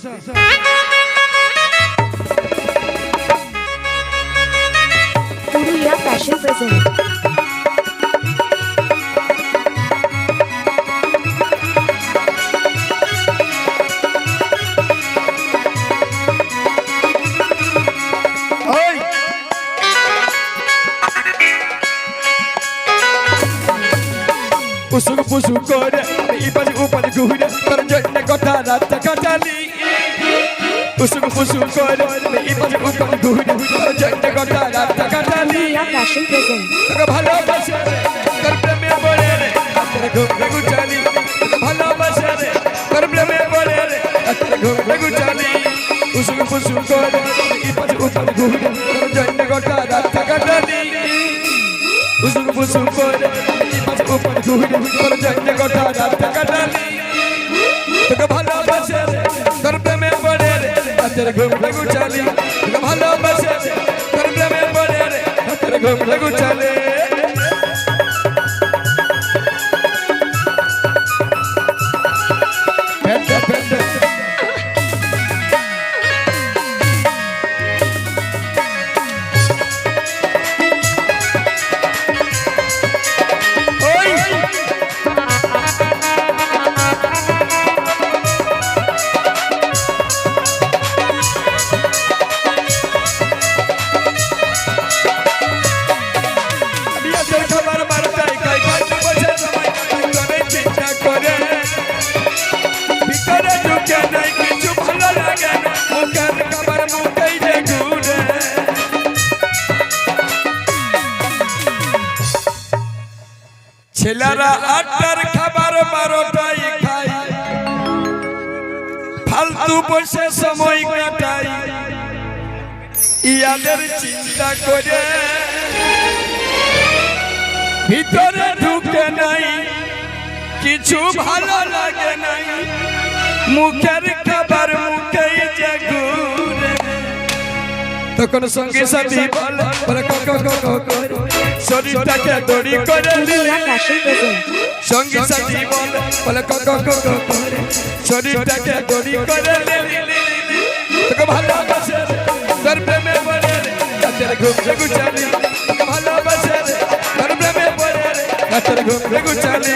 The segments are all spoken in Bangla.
Uruia Fashion Present. Usuk e kode, o upadi kuhuda উসুক পুসুক করে উপারি ঘুরে তোর জন্য গোটা রাত কাটালি পুরুলিয়া ফ্যাশন প্রেজেন্ট ভালোবাসে তোর প্রেমে পড়ে রে তোর ঘুমে গুচালি তোকে ভালোবাসে রে তোর প্রেমে পড়ে রে তোর ঘুমে গুচালি উসুক পুসুক করে ইপারি উপারি ঘুরে তোর জন্য গোটা রাত কাটালি উসুক পুসুক করে ইপারি উপারি ঘুরে তোর জন্য গোটা রাত কাটালি তোকে তোর ঘুমে গুচালি ভালোবাসে তোর প্রেমে পড়ে রে। তোর ঘুমে গুচালি ছেলেরা আটটার খাবার বারোটাই খায়। ফালতু বসে সময় কাটাই ইয়াদের চিন্তা করে। ভিতরে ঢুকে নাই। কিছু ভালো লাগে নাই। মুখের খাবার মুখেই তখন সঙ্গে সাথী বলে বলে কক কক করে শরীরটাকে দড়ি করে সঙ্গে সাথী বলে বলে কক কক করে শরীরটাকে দড়ি করে তোকে ভালোবাসে তোর প্রেমে পড়ে রে রাতের ঘুম গুচালি তোকে ভালোবাসে তোর প্রেমে পড়ে রে রাতের গুচালি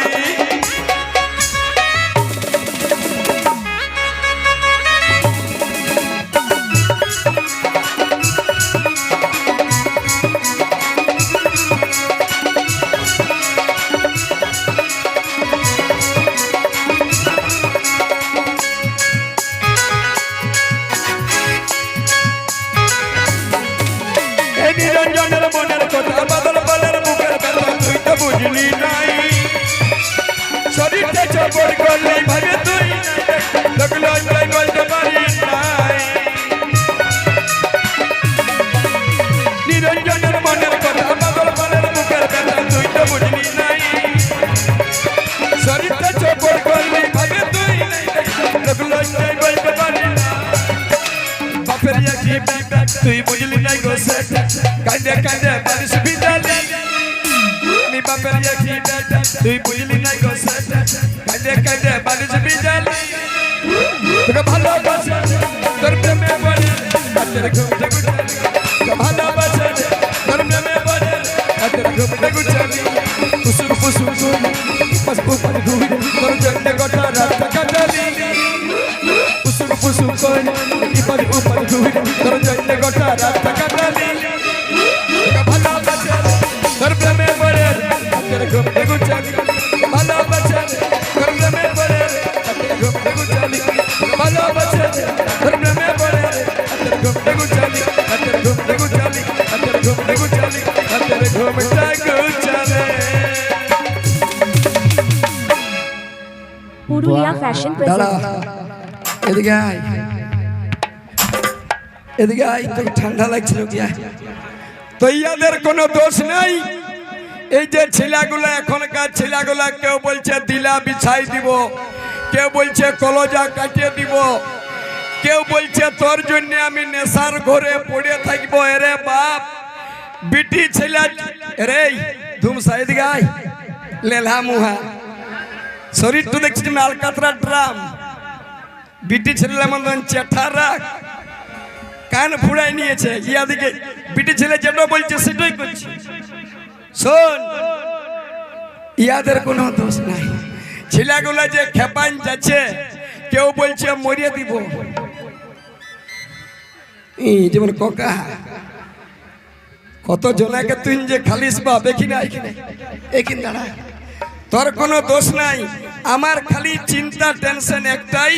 নিরঞ্জনের মনের কথা, বাদল বলের বুকের কথা তুই তো বুঝলি নাই। শরীরটা চবর করলি ভাবে তুই লাগল জয় বলতে পারি নাই। নিরঞ্জনের মনের কথা, বাদল বলের বুকের কথা তুই তো বুঝলি তুই বুঝলি নাই গো সেট কান্দে কান্দে বারিশ বিদালি নি বাপের একই ব্যাগ তুই বুঝলি নাই গো সেট কান্দে কান্দে বারিশ বিদালি তোকে ভালোবাসে তোর প্রেমে পড়ে তোর ঘুমতে গুচালি তোকে ভালোবাসে তোর প্রেমে পড়ে তোর ঘুমতে গুচালি পুসুক পুসুক করে পাস পুপার ঘুরে ফ্যাশন দাঁড়া এদিকে আয়। এদিকে আয় ঠান্ডা লাগছিল কি তো ইয়াদের কোনো দোষ নেই। এই যে ছেলেগুলো এখনকার ছেলেগুলো কেউ বলছে দিলা বিছাই দিব কেউ বলছে কলজা কাটিয়ে দিব কেউ বলছে তোর জন্য আমি নেশার ঘরে পড়ে থাকব এরে বাপ। বিটি ছেলে রে ধুম সাইদ গাই লেলা মুহা। শরীর তো দেখছি আলকাতরা ড্রাম বিটি ছেলের মতন চেঠারা। কান ফুড়াই নিয়েছে, ইয়া দিকে। বিটি ছেলে যেটা বলছে, সেটাই করছে। শোন, ইয়াদের কোনো দোষ নাই। ছেলেগুলো যে খেপান যাচ্ছে, কেউ বলছে, মরিয়ে দিব। যেমন কোকা, কত জনাকে তুই যে খালিস বা, দেখি না, এখানে। এখানে দাঁড়া। তোর কোনো দোষ নাই। আমার খালি চিন্তা টেনশন একটাই।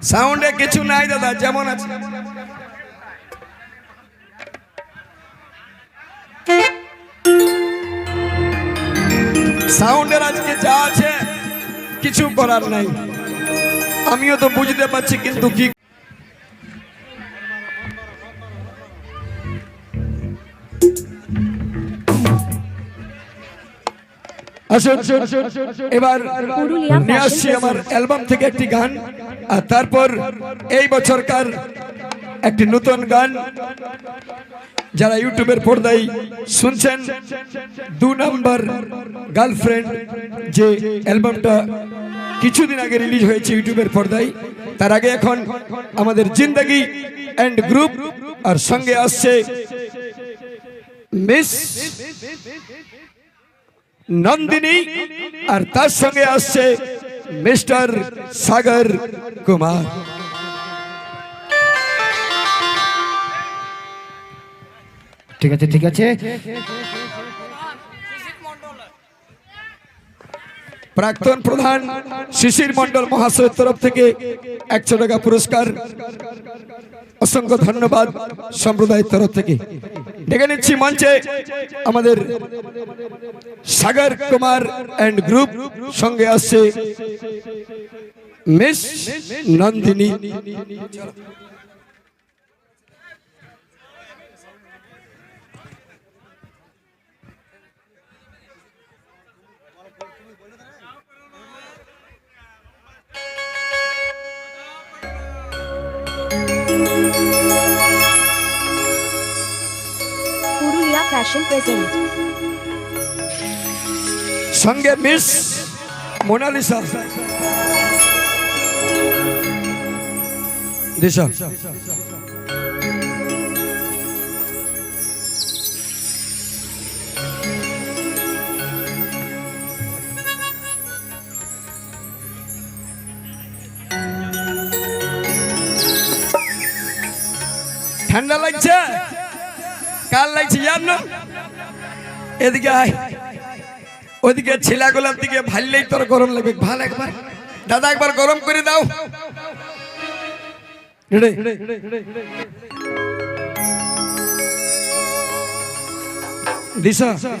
সাউন্ডে কিছু নাই দাদা, যেমন আছে। সাউন্ডের আজকে যা আছে, কিছু করার নাই। আমিও তো বুঝতে পারছি কিন্তু কি আসুন এবার নিয়ে আসছি আমার অ্যালবাম থেকে একটি গান আর তারপর এই বছরকার একটি নতুন গান যারা ইউটিউবের পর্দায় শুনছেন দু নাম্বার গার্লফ্রেন্ড যে অ্যালবামটা কিছুদিন আগে রিলিজ হয়েছে ইউটিউবের পর্দায় তার আগে এখন আমাদের জিন্দগি অ্যান্ড গ্রুপ আর সঙ্গে আসছে মিস নন্দিনী আর তার সঙ্গে আসছে মিস্টার সাগর কুমার। ঠিক আছে ঠিক আছে। প্রাক্তন প্রধান শিশির মন্ডল মহাশয়ের তরফ থেকে একশো টাকা পুরস্কার। অসংখ্য ধন্যবাদ সম্প্রদায়ের তরফ থেকে। ডেকে নিচ্ছি মঞ্চে আমাদের সাগর কুমার অ্যান্ড গ্রুপ সঙ্গে আসছে মিস নন্দিনী। Fashion present. সঙ্গে মিস মোনালিসা দিশা ঠান্ডা লাগছে কাল লাগছে জানো এদিকে আয়। ওদিকে ছেলেগুলোর দিকে ভাললেই তোর গরম লাগবে। ভালো একবার। দাদা, একবার গরম করে দাও। দিশা